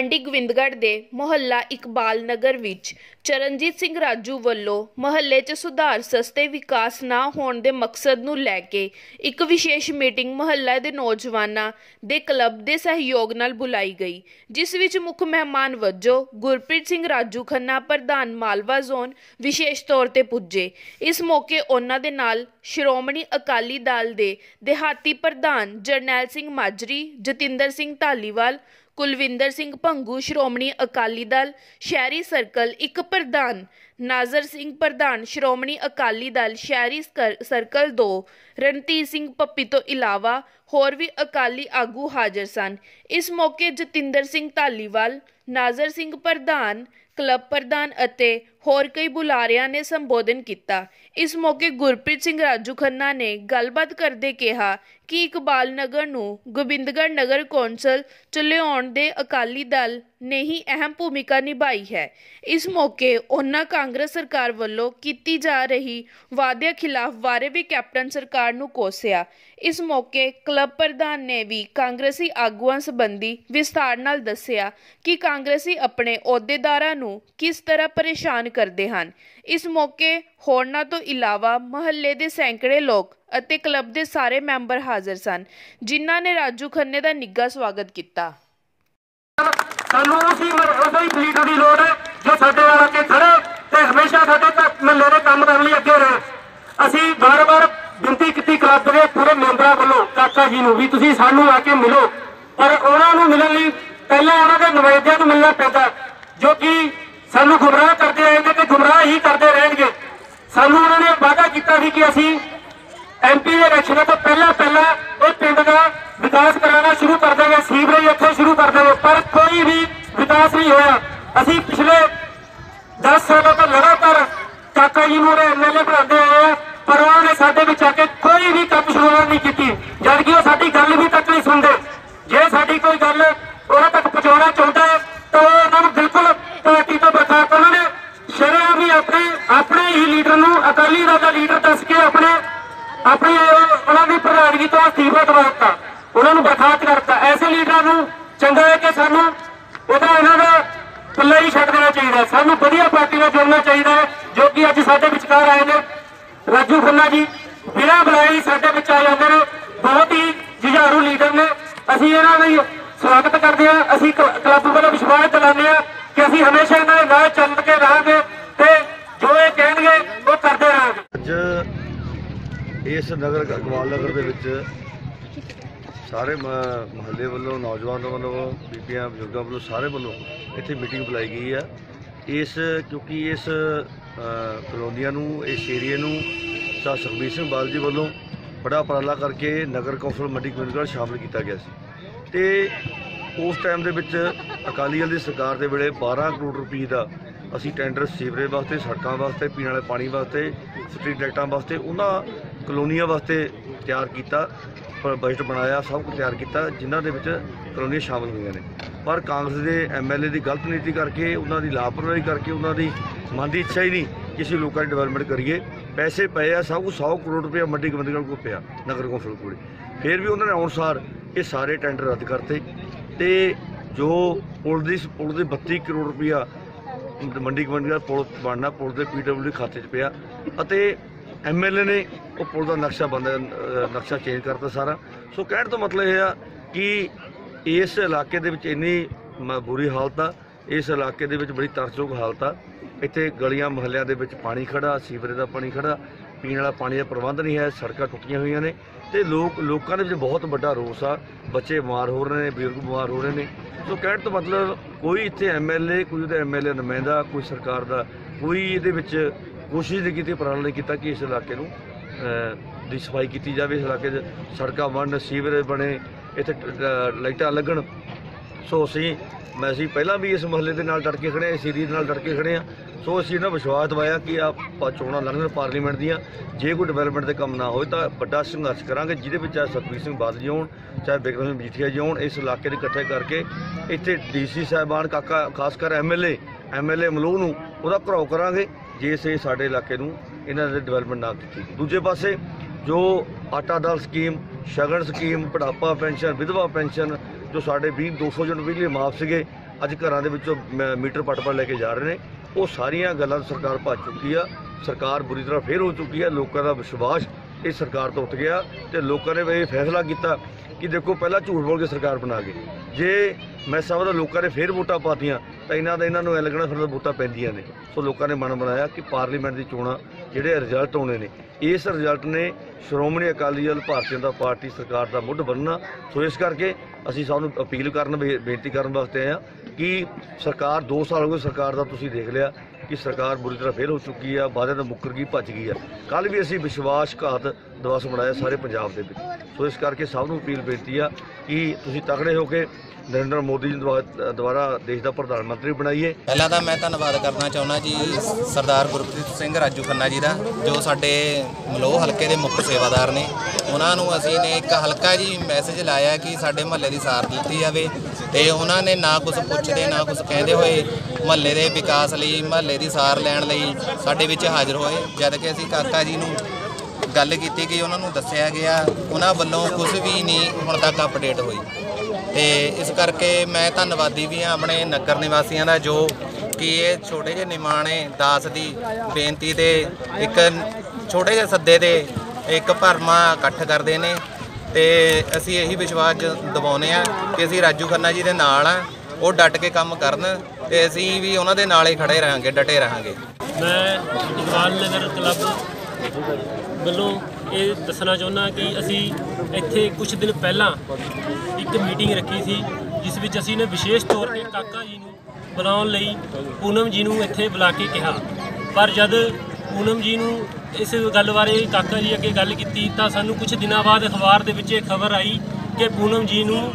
ਮੰਡੀ ਗੋਬਿੰਦਗੜ੍ਹ ਦੇ ਮੁਹੱਲਾ ਇਕਬਾਲ ਨਗਰ ਵਿੱਚ ਚਰਨਜੀਤ ਸਿੰਘ ਰਾਜੂ ਵੱਲੋਂ ਮੁਹੱਲੇ 'ਚ ਸੁਧਾਰ ਸਸਤੇ ਵਿਕਾਸ ਨਾ ਹੋਣ ਦੇ ਮਕਸਦ ਨੂੰ ਲੈ ਕੇ ਇੱਕ ਵਿਸ਼ੇਸ਼ ਮੀਟਿੰਗ ਮੁਹੱਲਾ ਦੇ ਨੌਜਵਾਨਾਂ ਦੇ ਕਲੱਬ ਦੇ ਸਹਿਯੋਗ ਨਾਲ ਬੁਲਾਈ ਗਈ, ਜਿਸ ਵਿੱਚ ਮੁੱਖ ਮਹਿਮਾਨ ਵਜੋਂ ਗੁਰਪ੍ਰੀਤ ਸਿੰਘ ਰਾਜੂ ਖੰਨਾ, ਪ੍ਰਧਾਨ ਮਾਲਵਾ ਜ਼ੋਨ ਵਿਸ਼ੇਸ਼ ਤੌਰ ਤੇ ਪੁੱਜੇ। ਇਸ ਮੌਕੇ ਉਹਨਾਂ ਦੇ ਨਾਲ ਸ਼੍ਰੋਮਣੀ ਅਕਾਲੀ ਦਲ ਦੇ ਦਿਹਾਤੀ ਪ੍ਰਧਾਨ ਜਰਨੈਲ ਸਿੰਘ ਮਾਜਰੀ, ਜਤਿੰਦਰ ਸਿੰਘ ਢਾਲੀਵਾਲ ਕੁਲਵਿੰਦਰ ਸਿੰਘ ਭੰਗੂ, ਸ਼੍ਰੋਮਣੀ ਅਕਾਲੀ ਦਲ, ਸ਼ਹਿਰੀ ਸਰਕਲ ਇੱਕ ਪ੍ਰਧਾਨ, ਨਾਜ਼ਰ ਸਿੰਘ ਪ੍ਰਧਾਨ, ਸ਼੍ਰੋਮਣੀ ਅਕਾਲੀ ਦਲ, ਸ਼ਹਿਰੀ ਸਕਰ- ਸਰਕਲ 2 ਰਣਧੀਰ ਸਿੰਘ ਪੱਪੀ ਤੋਂ ਇਲਾਵਾ ਹੋਰ ਵੀ ਅਕਾਲੀ ਆਗੂ ਹਾਜ਼ਰ ਸਨ। ਇਸ ਮੌਕੇ ਜਤਿੰਦਰ ਸਿੰਘ ਧਾਲੀਵਾਲ, ਨਾਜ਼ਰ ਸਿੰਘ ਪ੍ਰਧਾਨ, ਕਲੱਬ ਪ੍ਰਧਾਨ ਅਤੇ ਹੋਰ ਕਈ ਬੁਲਾਰਿਆਂ ਨੇ ਸੰਬੋਧਨ ਕੀਤਾ। ਇਸ ਮੌਕੇ ਗੁਰਪ੍ਰੀਤ ਸਿੰਘ ਰਾਜੂ ਖੰਨਾ ਨੇ ਗੱਲਬਾਤ ਕਰਦੇ ਕਿਹਾ ਕਿ ਇਕਬਾਲ ਨਗਰ ਨੂੰ ਗੋਬਿੰਦਗੜ੍ਹ ਨਗਰ ਕੌਂਸਲ ਚ ਲਿਆਉਣ ਦੇ ਅਕਾਲੀ ਦਲ ਨੇ ਹੀ ਅਹਿਮ ਭੂਮਿਕਾ ਨਿਭਾਈ ਹੈ। ਇਸ ਮੌਕੇ ਉਹਨਾਂ ਕਾਂਗਰਸ ਸਰਕਾਰ ਵੱਲੋਂ ਕੀਤੀ ਜਾ ਰਹੀ ਵਾਅਦਿਆਂ ਖਿਲਾਫ ਬਾਰੇ ਵੀ ਕੈਪਟਨ ਸਰਕਾਰ ਨੂੰ ਕੋਸਿਆ। ਇਸ ਮੌਕੇ ਕਲੱਬ ਪ੍ਰਧਾਨ ਨੇ ਵੀ ਕਾਂਗਰਸੀ ਆਗੂਆਂ ਸੰਬੰਧੀ ਵਿਸਥਾਰ ਨਾਲ ਦੱਸਿਆ ਕਿ ਕਾਂਗਰਸੀ ਆਪਣੇ ਅਹੁਦੇਦਾਰਾਂ ਨੂੰ ਕਿਸ ਤਰ੍ਹਾਂ ਪਰੇਸ਼ਾਨ ਕਰਦੇ ਹਨ। ਇਸ ਮੌਕੇ ਹੋਰਨਾਂ ਤੋਂ ਇਲਾਵਾ ਮਹੱਲੇ ਦੇ ਸੈਂਕੜੇ ਲੋਕ ਅਤੇ ਕਲੱਬ ਦੇ ਸਾਰੇ ਮੈਂਬਰ ਹਾਜ਼ਰ ਸਨ, ਜਿਨ੍ਹਾਂ ਨੇ ਰਾਜੂ ਖੰਨੇ ਦਾ ਨਿੱਘਾ ਸਵਾਗਤ ਕੀਤਾ। ਸਾਨੂੰ ਉਸੇ ਉਸੇ ਲੀਡਰ ਦੀ ਲੋੜ ਹੈ, ਜੋ ਸਾਡੇ ਨਾਲ ਆ ਖੜੇ ਤੇ ਹਮੇਸ਼ਾ ਸਾਡੇ ਮਹੱਲੇ ਦੇ ਕੰਮ ਕਰਨ ਲਈ ਅੱਗੇ ਰਹੇ। ਅਸੀਂ ਬਾਰ-ਬਾਰ ਬੇਨਤੀ ਕੀਤੀ ਕਲੱਬ ਦੇ ਪੂਰੇ ਮੈਂਬਰਾਂ ਵੱਲੋਂ, ਕਾਕਾ ਜੀ ਨੂੰ ਵੀ ਤੁਸੀਂ ਸਾਨੂੰ ਆ ਕੇ ਮਿਲੋ। ਪਰ ਉਹਨਾਂ ਨੂੰ ਮਿਲਣ ਲਈ ਪਹਿਲਾਂ ਉਹਨਾਂ ਦੇ ਨੁਮਾਇੰਦਿਆਂ ਨੂੰ ਮਿਲਣਾ ਪੈਂਦਾ, ਜੋ ਕਿ ਸਾਨੂੰ ਗੁੰਮਰਾਹ ਕਰਦੇ ਆਏ ਨੇ ਤੇ ਗੁੰਮਰਾਹ ਹੀ ਕਰਦੇ ਰਹਿਣਗੇ। ਸਾਨੂੰ ਉਹਨਾਂ ਨੇ ਵਾਅਦਾ ਕੀਤਾ ਸੀ ਕਿ ਅਸੀਂ ਐਮਪੀ ਦੇ ਇਲੈਕਸ਼ਨਾਂ ਤੋਂ ਪਹਿਲਾਂ ਪਹਿਲਾਂ ਇਹ ਪਿੰਡ ਦਾ ਵਿਕਾਸ ਕਰਾਉਣਾ ਸ਼ੁਰੂ ਕਰ ਦੇਵਾਂਗੇ, ਸੀਵਰੇਜ ਇੱਥੇ ਸ਼ੁਰੂ ਕਰ ਦੇਵਾਂਗੇ, ਪਰ ਕੋਈ ਵੀ ਵਿਕਾਸ ਨਹੀਂ ਹੋਇਆ। ਅਸੀਂ ਪਿਛਲੇ 10 ਸਾਲਾਂ ਤੋਂ ਲਗਾਤਾਰ ਕਾਕਾ ਜੀ ਨੂੰ ਐਮਐਲਏ ਬਣਾਉਂਦੇ ਆਏ ਆ, ਪਰ ਉਹਨਾਂ ਨੇ ਸਾਡੇ ਵਿੱਚ ਆ ਕੇ ਕੋਈ ਵੀ ਕੰਮ ਸ਼ੁਰੂਆਤ ਨਹੀਂ ਕੀਤੀ। ਜਦ ਕਿ ਉਹ ਸਾਡੀ ਗੱਲ ਵੀ ਤੱਕ ਨਹੀਂ ਸੁਣਦੇ। ਜੇ ਸਾਡੀ ਕੋਈ ਗੱਲ ਉਹਨਾਂ ਤੱਕ ਪਹੁੰਚਾਉਣਾ ਚਾਹੁੰਦਾ ਹੈ ਤਾਂ ਉਹ ਉਹਨਾਂ ਨੂੰ ਬਿਲਕੁਲ ਪਾਰਟੀ ਤੋਂ ਬਰਖਾਸਤ ਕਰ ਉਹਨਾਂ ਨੇ ਸ਼ਰਿਆਮ ਵੀ ਆਪਣੇ ਆਪਣੇ ਹੀ ਲੀਡਰ ਨੂੰ ਅਕਾਲੀ ਦਲ ਦਾ ਲੀਡਰ ਦੱਸ ਕੇ ਆਪਣੇ, ਆਪਣੀ ਉਹਨਾਂ ਦੀ ਪ੍ਰਧਾਨਗੀ ਤੋਂ ਅਸਤੀਫਾ ਦਵਾ ਦਿੱਤਾ। ਉਹਨਾਂ ਨੂੰ ਬਰਖਾਸਤ ਕਰਤਾ ਐਸੇ ਲੀਡਰਾਂ ਨੂੰ ਚੰਗਾ ਹੈ ਕਿ ਸਾਨੂੰ ਉਹਦਾ ਇਹਨਾਂ ਦਾ ਪੱਲਾ ਹੀ ਛੱਡ ਦੇਣਾ ਚਾਹੀਦਾ ਸਾਨੂੰ ਵਧੀਆ ਪਾਰਟੀ ਨਾਲ ਜੁੜਨਾ ਚਾਹੀਦਾ ਹੈ, ਜੋ ਕਿ ਅੱਜ ਸਾਡੇ ਵਿਚਕਾਰ ਆਏ ਨੇ। ਰਾਜੂ ਖੰਨਾ ਜੀ, ਬਿਨਾਂ ਬੁਲਾਏ ਸਾਡੇ ਵਿੱਚ ਆ ਜਾਂਦੇ ਨੇ। ਬਹੁਤ ਹੀ ਜੁਝਾਰੂ ਲੀਡਰ ਨੇ। ਅਸੀਂ ਇਹਨਾਂ ਦਾ ਸਵਾਗਤ ਕਰਦੇ ਹਾਂ। ਅਸੀਂ ਕਲੱਬ ਵੱਲੋਂ ਵਿਸ਼ਵਾਸ ਦਿਲਾਉਂਦੇ ਹਾਂ ਕਿ ਅਸੀਂ ਹਮੇਸ਼ਾ ਇਹਨਾਂ ਦੇ ਨਾਲ ਚੱਲ ਕੇ ਰਹਾਂਗੇ ਤੇ ਜੋ ਇਹ ਕਹਿਣਗੇ ਉਹ ਕਰਦੇ ਰਹਾਂਗੇ ਅੱਜ ਇਸ ਨਗਰ ਇਕਬਾਲ ਨਗਰ ਦੇ ਵਿੱਚ ਸਾਰੇ ਮਹੱਲੇ ਵੱਲੋਂ ਨੌਜਵਾਨਾਂ ਵੱਲੋਂ ਬੀਬੀਆਂ ਬਜ਼ੁਰਗਾਂ ਵੱਲੋਂ ਸਾਰੇ ਵੱਲੋਂ ਇੱਥੇ ਮੀਟਿੰਗ ਬੁਲਾਈ ਗਈ ਆ। ਇਸ ਕਿਉਂਕਿ ਇਸ ਅ, ਕਲੋਨੀਆਂ ਨੂੰ ਇਸ ਏਰੀਏ ਨੂੰ ਸਾ ਸੁਖਬੀਰ ਸਿੰਘ ਬਾਦਲ ਜੀ ਵੱਲੋਂ ਬੜਾ ਉਪਰਾਲਾ ਕਰਕੇ ਨਗਰ ਕੌਂਸਲ ਮੰਡੀ ਗੋਬਿੰਦਗੜ੍ਹ ਸ਼ਾਮਲ ਕੀਤਾ ਗਿਆ ਸੀ। ਤੇ ਉਸ ਟਾਈਮ ਦੇ ਵਿੱਚ ਅਕਾਲੀ ਦਲ ਦੀ ਸਰਕਾਰ ਦੇ ਵੇਲੇ 12 ਕਰੋੜ ਰੁਪਏ ਦਾ ਅਸੀਂ ਟੈਂਡਰ ਸੀਵਰੇਜ ਵਾਸਤੇ ਸੜਕਾਂ ਵਾਸਤੇ ਪੀਣ ਵਾਲੇ ਪਾਣੀ ਵਾਸਤੇ ਸਟਰੀਟ ਲਾਈਟਾਂ ਵਾਸਤੇ, ਉਹਨਾਂ ਕਲੋਨੀਆਂ ਵਾਸਤੇ ਤਿਆਰ ਕੀਤਾ, ਪ- ਬਜਟ ਬਣਾਇਆ, ਸਭ ਕੁਝ ਤਿਆਰ ਕੀਤਾ, ਜਿਨ੍ਹਾਂ ਦੇ ਵਿੱਚ ਕਲੋਨੀਆਂ ਸ਼ਾਮਲ ਹੋਈਆਂ ਨੇ। ਪਰ ਕਾਂਗਰਸ ਦੇ ਐਮਐਲਏ ਦੀ ਗਲਤ ਨੀਤੀ ਕਰਕੇ, ਉਹਨਾਂ ਦੀ ਲਾਪਰਵਾਹੀ ਕਰਕੇ, ਉਹਨਾਂ ਦੀ ਮਨ ਦੀ ਇੱਛਾ ਹੀ ਨਹੀਂ ਕਿ ਅਸੀਂ ਲੋਕਾਂ ਦੀ ਡਿਵੈਲਪਮੈਂਟ ਕਰੀਏ। ਪੈਸੇ ਪਏ ਆ, ਸਭ ਕੁਝ 100 ਕਰੋੜ ਰੁਪਏ ਮੰਡੀ ਗੋਬਿੰਦਗੜ੍ਹ ਕੋਲ ਪਿਆ, ਨਗਰ ਕੌਂਸਲ ਕੋਲ ਫਿਰ ਵੀ ਉਹਨਾਂ ਨੇ ਅਨੁਸਾਰ ਇਹ ਸਾਰੇ ਟੈਂਡਰ ਰੱਦ ਕਰਤੇ ਤੇ ਜੋ ਪੁਲ ਦੀ ਪੁਲ ਦੇ 32 ਕਰੋੜ ਰੁਪਇਆ ਮੰਡੀ ਗੋਬਿੰਦਗੜ੍ਹ ਪੁਲ ਬਣਨਾ, ਪੁਲ ਦੇ ਪੀਡਬਲਯੂ ਖਾਤੇ 'ਚ ਪਿਆ ਅਤੇ ਐਮਐਲਏ ਨੇ ਉਹ ਪੁਲ ਦਾ ਨਕਸ਼ਾ ਬੰਦ ਨਕਸ਼ਾ ਚੇਂਜ ਕਰਤਾ ਸਾਰਾ। ਸੋ ਕਹਿਣ ਤੋਂ ਮਤਲਬ ਇਹ ਆ ਕਿ ਇਸ ਇਲਾਕੇ ਦੇ ਵਿੱਚ ਇੰਨੀ ਬੁਰੀ ਹਾਲਤ ਆ, ਇਸ ਇਲਾਕੇ ਦੇ ਵਿੱਚ ਬੜੀ ਤਰਸਯੋਗ ਹਾਲਤ ਆ। ਇੱਥੇ ਗਲੀਆਂ ਮੁਹੱਲਿਆਂ ਦੇ ਵਿੱਚ ਪਾਣੀ ਖੜਾ ਸੀਵਰੇਜ ਦਾ ਪਾਣੀ ਖੜਾ ਪੀਣ ਵਾਲਾ ਪਾਣੀ ਦਾ ਪ੍ਰਬੰਧ ਨਹੀਂ ਹੈ, ਸੜਕਾਂ ਟੁੱਟੀਆਂ ਹੋਈਆਂ ਨੇ ਤੇ ਲੋਕ, ਲੋਕਾਂ ਦੇ ਵਿੱਚ ਬਹੁਤ ਵੱਡਾ ਰੋਸ ਆ। ਬੱਚੇ ਬਿਮਾਰ ਹੋ ਰਹੇ ਨੇ, ਬਜ਼ੁਰਗ ਬਿਮਾਰ ਹੋ ਰਹੇ ਨੇ। ਸੋ ਕਹਿਣ ਤੋਂ ਮਤਲਬ ਕੋਈ ਇੱਥੇ ਐਮਐਲਏ ਕੋਈ ਉਹਦੇ ਐਮਐਲਏ ਨੁਮਾਇੰਦਾ, ਕੋਈ ਸਰਕਾਰ ਦਾ, ਕੋਈ ਇਹਦੇ ਵਿੱਚ ਕੋਸ਼ਿਸ਼ ਨਹੀਂ ਕੀਤੀ ਉਪਰਾਲਾ ਨਹੀਂ ਕੀਤਾ ਕਿ ਇਸ ਇਲਾਕੇ ਨੂੰ ਦੀ ਸਫ਼ਾਈ ਕੀਤੀ ਜਾਵੇ, ਇਸ ਇਲਾਕੇ 'ਚ ਸੜਕਾਂ ਬਣਨ, ਸੀਵਰੇਜ ਬਣੇ, ਇੱਥੇ ਲਾਈਟਾਂ ਲੱਗਣ। ਸੋ ਅਸੀਂ, ਮੈਂ ਅਸੀਂ ਪਹਿਲਾਂ ਵੀ ਇਸ ਮਹੱਲੇ ਦੇ ਨਾਲ ਡਟ ਕੇ ਖੜੇ ਹਾਂ, ਇਸ ਏਰੀਏ ਦੇ ਨਾਲ ਡਟ ਕੇ ਖੜੇ ਹਾਂ। ਸੋ ਅਸੀਂ ਇਹਨਾਂ ਵਿਸ਼ਵਾਸ ਦਿਵਾਇਆ ਕਿ ਆ ਚੋਣਾਂ ਲੰਘਣ ਪਾਰਲੀਮੈਂਟ ਦੀਆਂ। ਜੇ ਕੋਈ ਡਿਵੈਲਪਮੈਂਟ ਦੇ ਕੰਮ ਨਾ ਹੋਏ ਤਾਂ ਵੱਡਾ ਸੰਘਰਸ਼ ਕਰਾਂਗੇ, ਜਿਹਦੇ ਵਿੱਚ ਚਾਹੇ ਸਤਵੀਰ ਸਿੰਘ ਬਾਦਲ ਜੀ ਹੋਣ, ਚਾਹੇ ਬਿਕਰਮ ਸਿੰਘ ਮਜੀਠੀਆ ਜੀ ਹੋਣ, ਇਸ ਇਲਾਕੇ ਦੇ ਇਕੱਠੇ ਕਰਕੇ ਇੱਥੇ ਡੀਸੀ ਸਾਹਿਬਾਨ ਕਾਕਾ, ਖਾਸ ਕਰ ਐਮਐਲਏ ਐਮਐਲਏ ਮਲੂ ਨੂੰ ਉਹਦਾ ਘਰਾਓ ਕਰਾਂਗੇ, ਜੇ ਸੇ ਸਾਡੇ ਇਲਾਕੇ ਨੂੰ ਇਹਨਾਂ ਦੇ ਡਿਵੈਲਪਮੈਂਟ ਨਾ ਕੀਤੀ ਦੂਜੇ ਪਾਸੇ ਜੋ ਆਟਾ ਦਾਲ ਸਕੀਮ, ਸ਼ਗਨ ਸਕੀਮ, ਬੁਢਾਪਾ ਪੈਨਸ਼ਨ, ਵਿਧਵਾ ਪੈਨਸ਼ਨ, ਜੋ ਸਾਡੇ 20 200 ਯੂਨਿਟ ਬਿਜਲੀ ਮਾਫ ਸੀਗੇ, ਅੱਜ ਘਰਾਂ ਦੇ ਵਿੱਚੋਂ ਮ- ਮੀਟਰ ਪੱਟ ਪੱਟ ਲੈ ਕੇ ਜਾ ਰਹੇ ਨੇ। ਉਹ ਸਾਰੀਆਂ ਗੱਲਾਂ ਸਰਕਾਰ ਭੱਜ ਚੁੱਕੀ ਆ। ਸਰਕਾਰ ਬੁਰੀ ਤਰ੍ਹਾਂ ਫੇਲ ਹੋ ਚੁੱਕੀ ਆ। ਲੋਕਾਂ ਦਾ ਵਿਸ਼ਵਾਸ ਇਸ ਸਰਕਾਰ ਤੋਂ ਉੱਠ ਗਿਆ ਤੇ ਲੋਕਾਂ ਨੇ ਇਹ ਫੈਸਲਾ ਕੀਤਾ ਕਿ ਦੇਖੋ ਪਹਿਲਾਂ ਝੂਠ ਬੋਲ ਕੇ ਸਰਕਾਰ ਬਣਾ ਗਏ ਜੇ ਮੈਂ ਸਮਝਦਾ ਲੋਕਾਂ ਨੇ ਫੇਰ ਵੋਟਾਂ ਪਾਤੀਆਂ, ਤਾਂ ਇਹਨਾਂ ਦਾ ਇਹਨਾਂ ਨੂੰ ਐ ਲੱਗਣਾ ਫਿਰ ਵੋਟਾਂ ਪੈਂਦੀਆਂ ਨੇ। ਸੋ ਲੋਕਾਂ ਨੇ ਮਨ ਬਣਾਇਆ ਕਿ ਪਾਰਲੀਮੈਂਟ ਦੀ ਚੋਣਾਂ ਜਿਹੜੇ ਰਿਜ਼ਲਟ ਆਉਣੇ ਨੇ, ਇਸ ਰਿਜ਼ਲਟ ਨੇ ਸ਼੍ਰੋਮਣੀ ਅਕਾਲੀ ਦਲ ਭਾਰਤੀ ਜਨਤਾ ਪਾਰਟੀ ਸਰਕਾਰ ਦਾ ਮੁੱਢ ਬੰਨਣਾ ਸੋ ਇਸ ਕਰਕੇ ਅਸੀਂ ਸਭ ਨੂੰ ਅਪੀਲ ਕਰਨ, ਬੇ- ਬੇਨਤੀ ਕਰਨ ਵਾਸਤੇ ਆਏ ਹਾਂ ਕਿ ਸਰਕਾਰ 2 ਸਾਲ ਹੋ ਗਏ ਸਰਕਾਰ ਦਾ ਤੁਸੀਂ ਦੇਖ ਲਿਆ ਕਿ ਸਰਕਾਰ ਬੁਰੀ ਤਰ੍ਹਾਂ ਫੇਲ ਹੋ ਚੁੱਕੀ ਆ, ਵਾਅਦੇ ਤੋਂ ਮੁੱਕਰ ਗਈ, ਭੱਜ ਗਈ ਆ। ਕੱਲ ਵੀ ਅਸੀਂ ਵਿਸ਼ਵਾਸਘਾਤ ਦਿਵਸ ਮਨਾਇਆ ਸਾਰੇ ਪੰਜਾਬ ਦੇ ਵਿੱਚ। ਸੋ ਇਸ ਕਰਕੇ ਸਭ ਨੂੰ ਅਪੀਲ ਬੇਨਤੀ ਆ ਕਿ ਤੁਸੀਂ ਤਕੜੇ ਹੋ ਕੇ ਨਰਿੰਦਰ ਮੋਦੀ ਜੀ ਦੁਆਰਾ ਦੇਸ਼ ਦਾ ਪ੍ਰਧਾਨ ਮੰਤਰੀ ਬਣਾਈਏ। ਪਹਿਲਾਂ ਤਾਂ ਮੈਂ ਧੰਨਵਾਦ ਕਰਨਾ ਚਾਹੁੰਦਾ ਜੀ ਸਰਦਾਰ ਗੁਰਪ੍ਰੀਤ ਸਿੰਘ ਰਾਜੂ ਖੰਨਾ ਜੀ ਦਾ, ਜੋ ਸਾਡੇ ਮਲੋਹ ਹਲਕੇ ਦੇ ਮੁੱਖ ਸੇਵਾਦਾਰ ਨੇ। ਉਹਨਾਂ ਨੂੰ ਅਸੀਂ ਨੇ ਇੱਕ ਹਲਕਾ ਜੀ ਮੈਸੇਜ ਲਾਇਆ ਕਿ ਸਾਡੇ ਮਹੱਲੇ ਦੀ ਸਾਰ ਦਿੱਤੀ ਜਾਵੇ ਤੇ ਉਹਨਾਂ ਨੇ ਨਾ ਕੁਝ ਪੁੱਛਦੇ, ਨਾ ਕੁਝ ਕਹਿੰਦੇ ਹੋਏ ਮਹੱਲੇ ਦੇ ਵਿਕਾਸ ਲਈ, ਮਹੱਲੇ ਦੀ ਸਾਰ ਲੈਣ ਲਈ ਸਾਡੇ ਵਿੱਚ ਹਾਜ਼ਰ ਹੋਏ। ਜਦ ਕਿ ਅਸੀਂ ਕਾਕਾ ਜੀ ਨੂੰ ਗੱਲ ਕੀਤੀ ਗਈ, ਉਹਨਾਂ ਨੂੰ ਦੱਸਿਆ ਗਿਆ, ਉਹਨਾਂ ਵੱਲੋਂ ਕੁਝ ਵੀ ਨਹੀਂ ਹੁਣ ਤੱਕ ਅਪਡੇਟ ਹੋਈ। ਤੇ ਇਸ ਕਰਕੇ ਮੈਂ ਧੰਨਵਾਦੀ ਵੀ ਹਾਂ ਆਪਣੇ ਨਗਰ ਨਿਵਾਸੀਆਂ ਦਾ, ਜੋ ਕਿ ਇਹ ਛੋਟੇ ਜਿਹੇ ਨਿਮਾਣੇ ਦਾਸ ਦੀ ਬੇਨਤੀ ਤੇ ਇੱਕ ਛੋਟੇ ਜਿਹੇ ਸੱਦੇ ਤੇ ਇੱਕ ਭਰਮਾ ਇਕੱਠ ਕਰਦੇ ਨੇ। ਤੇ ਅਸੀਂ ਇਹੀ ਵਿਸ਼ਵਾਸ ਜ- ਦਿਵਾਉਂਦੇ ਆ ਕਿ ਅਸੀਂ ਰਾਜੂ ਖੰਨਾ ਜੀ ਦੇ ਨਾਲ ਆ ਉਹ ਡਟ ਕੇ ਕੰਮ ਕਰਨ ਤੇ ਅਸੀਂ ਵੀ ਉਹਨਾਂ ਦੇ ਨਾਲ ਹੀ ਖੜੇ ਰਹਾਂਗੇ, ਡਟੇ ਰਹਾਂਗੇ। ਮੈਂ ਇਕਬਾਲ ਨਗਰ ਕਲੱਬ ਵੱਲੋਂ ਇਹ ਦੱਸਣਾ ਚਾਹੁੰਦਾ ਕਿ ਅਸੀਂ ਇੱਥੇ ਕੁਝ ਦਿਨ ਪਹਿਲਾਂ ਇੱਕ ਮੀਟਿੰਗ ਰੱਖੀ ਸੀ, ਜਿਸ ਵਿੱਚ ਅਸੀਂ ਨੇ ਵਿਸ਼ੇਸ਼ ਤੌਰ ਤੇ ਕਾਕਾ ਜੀ ਨੂੰ ਬੁਲਾਉਣ ਲਈ ਪੂਨਮ ਜੀ ਨੂੰ ਇੱਥੇ ਬੁਲਾ ਕੇ ਕਿਹਾ। ਪਰ ਜਦ ਪੂਨਮ ਜੀ ਨੂੰ ਇਸ ਗੱਲ ਬਾਰੇ ਕਾਕਾ ਜੀ ਅੱਗੇ ਗੱਲ ਕੀਤੀ, ਤਾਂ ਸਾਨੂੰ ਕੁਝ ਦਿਨਾਂ ਬਾਅਦ ਅਖਬਾਰ ਦੇ ਵਿੱਚ ਇਹ ਖਬਰ ਆਈ ਕਿ ਪੂਨਮ ਜੀ ਨੂੰ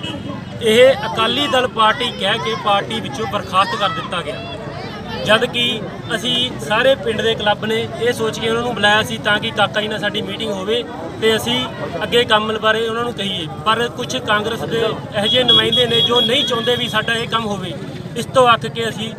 ਇਹ ਅਕਾਲੀ ਦਲ ਪਾਰਟੀ ਕਹਿ ਕੇ ਪਾਰਟੀ ਵਿੱਚੋਂ ਬਰਖਾਸਤ ਕਰ ਦਿੱਤਾ ਗਿਆ। ਜਦ ਕਿ ਅਸੀਂ ਸਾਰੇ ਪਿੰਡ ਦੇ ਕਲੱਬ ਨੇ ਇਹ ਸੋਚ ਕੇ ਉਹਨਾਂ ਨੂੰ ਬੁਲਾਇਆ ਸੀ ਤਾਂ ਕਿ ਕਾਕਾ ਜੀ ਨਾਲ ਸਾਡੀ ਮੀਟਿੰਗ ਹੋਵੇ ਤੇ ਅਸੀਂ ਅੱਗੇ ਕੰਮ ਬਾਰੇ ਉਹਨਾਂ ਨੂੰ ਕਹੀਏ। ਪਰ ਕੁਝ ਕਾਂਗਰਸ ਦੇ ਇਹੋ ਜਿਹੇ ਨੁਮਾਇੰਦੇ ਨੇ ਜੋ ਨਹੀਂ ਚਾਹੁੰਦੇ ਵੀ ਸਾਡਾ ਇਹ ਕੰਮ ਹੋਵੇ, ਇਸ ਤੋਂ ਅੱਕ ਕੇ ਅਸੀਂ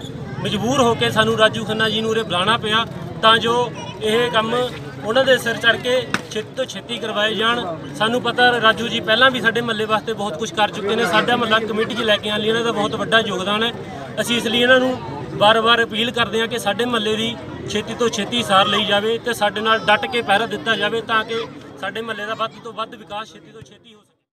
ਮਜਬੂਰ ਹੋ ਕੇ ਸਾਨੂੰ ਰਾਜੂ ਖੰਨਾ ਜੀ ਨੂੰ ਉਰੇ ਬੁਲਾਉਣਾ ਪਿਆ ਤਾਂ ਜੋ ਇਹ ਕੰਮ ਉਹਨਾਂ ਦੇ ਸਿਰ ਚੜ ਕੇ ਛੇਤੀ ਤੋਂ ਛੇਤੀ ਕਰਵਾਏ ਜਾਣ। ਸਾਨੂੰ ਪਤਾ ਰਾਜੂ ਜੀ ਪਹਿਲਾਂ ਵੀ ਸਾਡੇ ਮਹੱਲੇ ਵਾਸਤੇ ਬਹੁਤ ਕੁਝ ਕਰ ਚੁੱਕੇ ਨੇ। ਸਾਡਾ ਮਹੱਲਾ ਕਮੇਟੀ 'ਚ ਲੈ ਕੇ ਆਉਣ ਲਈ ਇਹਨਾਂ ਦਾ ਬਹੁਤ ਵੱਡਾ ਯੋਗਦਾਨ ਹੈ। ਅਸੀਂ ਇਸ ਲਈ ਇਹਨਾਂ ਨੂੰ ਵਾਰ-ਵਾਰ ਅਪੀਲ ਕਰਦੇ ਹਾਂ ਕਿ ਸਾਡੇ ਮਹੱਲੇ ਦੀ ਛੇਤੀ ਤੋਂ ਛੇਤੀ ਸਾਰ ਲਈ ਜਾਵੇ ਤੇ ਸਾਡੇ ਨਾਲ ਡਟ ਕੇ ਪਹਿਰਾ ਦਿੱਤਾ ਜਾਵੇ ਤਾਂ ਕਿ ਸਾਡੇ ਮਹੱਲੇ ਦਾ ਵੱਧ ਤੋਂ ਵੱਧ ਵਿਕਾਸ ਛੇਤੀ ਤੋਂ ਛੇਤੀ ਹੋ